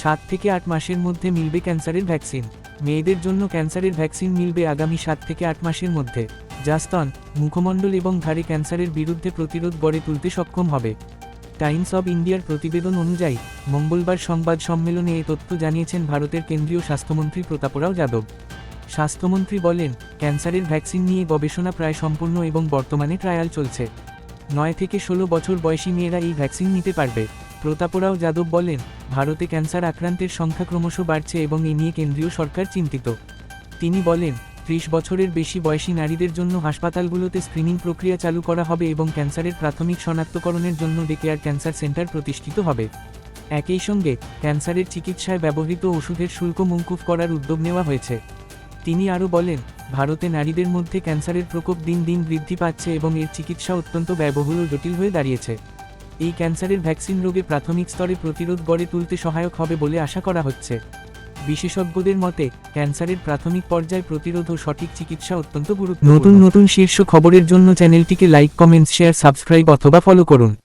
সাত থেকে আট মাসের মধ্যে মিলবে ক্যান্সারের ভ্যাকসিন। মেয়েদের জন্য ক্যান্সারের ভ্যাকসিন মিলবে আগামী সাত থেকে আট মাসের মধ্যে। যা স্তন মুখমণ্ডল এবং ঘাড়ে ক্যান্সারের বিরুদ্ধে প্রতিরোধ গড়ে তুলতে সক্ষম হবে। টাইমস অব ইন্ডিয়ার প্রতিবেদন অনুযায়ী, মঙ্গলবার সংবাদ সম্মেলনে এ তথ্য জানিয়েছেন ভারতের কেন্দ্রীয় স্বাস্থ্যমন্ত্রী প্রতাপরাও যাদব। স্বাস্থ্যমন্ত্রী বলেন, ক্যান্সারের ভ্যাকসিন নিয়ে গবেষণা প্রায় সম্পূর্ণ এবং বর্তমানে ট্রায়াল চলছে। নয় থেকে ষোলো বছর বয়সী মেয়েরা এই ভ্যাকসিন নিতে পারবে। প্রতাপরাও যাদব বলেন, ভারতে ক্যান্সার আক্রান্তের সংখ্যা ক্রমশ বাড়ছে এবং এ নিয়ে কেন্দ্রীয় সরকার চিন্তিত। তিনি বলেন, ত্রিশ বছরের বেশি বয়সী নারীদের জন্য হাসপাতালগুলোতে স্ক্রিনিং প্রক্রিয়া চালু করা হবে এবং ক্যান্সারের প্রাথমিক শনাক্তকরণের জন্য ডেকেয়ার ক্যান্সার সেন্টার প্রতিষ্ঠিত হবে। একই সঙ্গে, ক্যান্সারের চিকিৎসায় ব্যবহৃত ওষুধের শুল্ক মৌকুফ করার উদ্যোগ নেওয়া হয়েছে। তিনি আরও বলেন, ভারতে নারীদের মধ্যে ক্যান্সারের প্রকোপ দিন দিন বৃদ্ধি পাচ্ছে এবং এর চিকিৎসা অত্যন্ত ব্যয়বহুল ও জটিল হয়ে দাঁড়িয়েছে। এই ক্যান্সারের ভ্যাকসিন রোগে প্রাথমিক স্তরে প্রতিরোধ গড়ে তুলতে সহায়ক হবে বলে আশা করা হচ্ছে। বিশেষজ্ঞদের মতে, ক্যান্সারের প্রাথমিক পর্যায়ে প্রতিরোধ ও সঠিক চিকিৎসা অত্যন্ত গুরুত্বপূর্ণ। নতুন নতুন শীর্ষ খবরের জন্য চ্যানেলটিকে লাইক, কমেন্ট, শেয়ার, সাবস্ক্রাইব অথবা ফলো করুন।